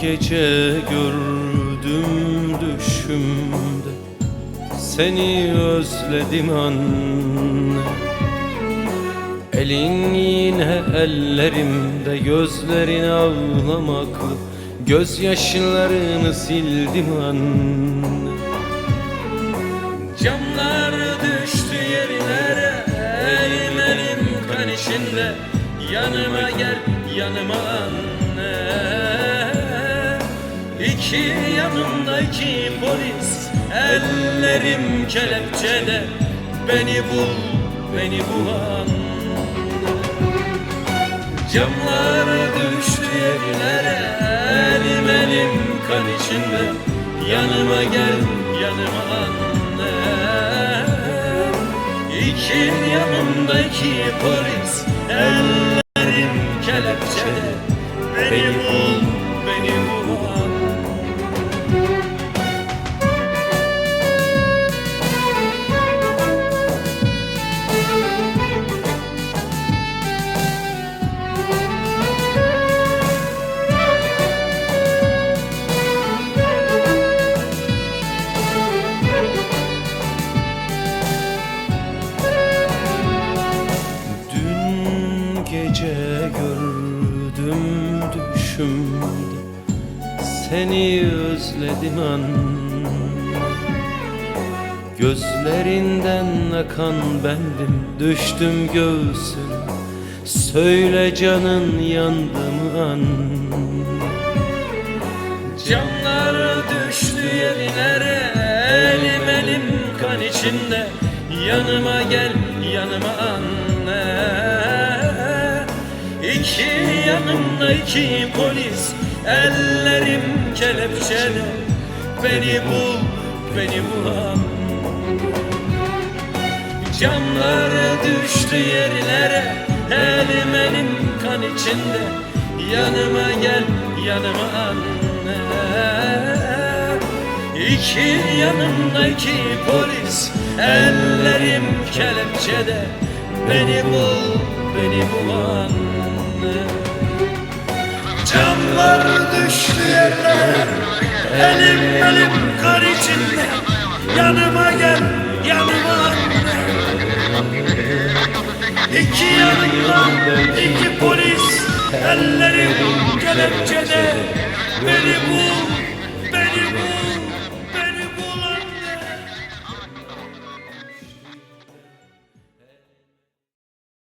gece gördüm düşümde. Seni özledim anne. Elin yine ellerimde gözlerin ağlamaklı. Gözyaşlarını sildim anne. Camlar düştü yerlere Elim elim kan içinde. Yanıma gel yanıma anne İki yanımda iki polis Ellerim kelepçede. Beni bul beni bul Camlar düştü yerlere Elim elim kan içinde. Yanıma gel yanıma anne. İki yanımda iki polis Ellerim düşümde Seni özledim anne Gözlerinden akan bendim. Düştüm göğsüne Söyle canın yandı mı anne Camlar düştü yerlere. Elim elim kan içinde. Yanıma gel yanıma anne İki yanımda iki polis Ellerim kelepçede Beni bul beni bul anne Camlar düştü yerlere Elim elim kan içinde. Yanıma gel yanıma anne İki yanımda iki polis Ellerim kelepçede. Beni bul beni bul anne Camlar düştü yerlere Elim elim kan içinde. Yanıma gel yanıma İki yanımda iki polis. Ellerim kelepçede. Beni bul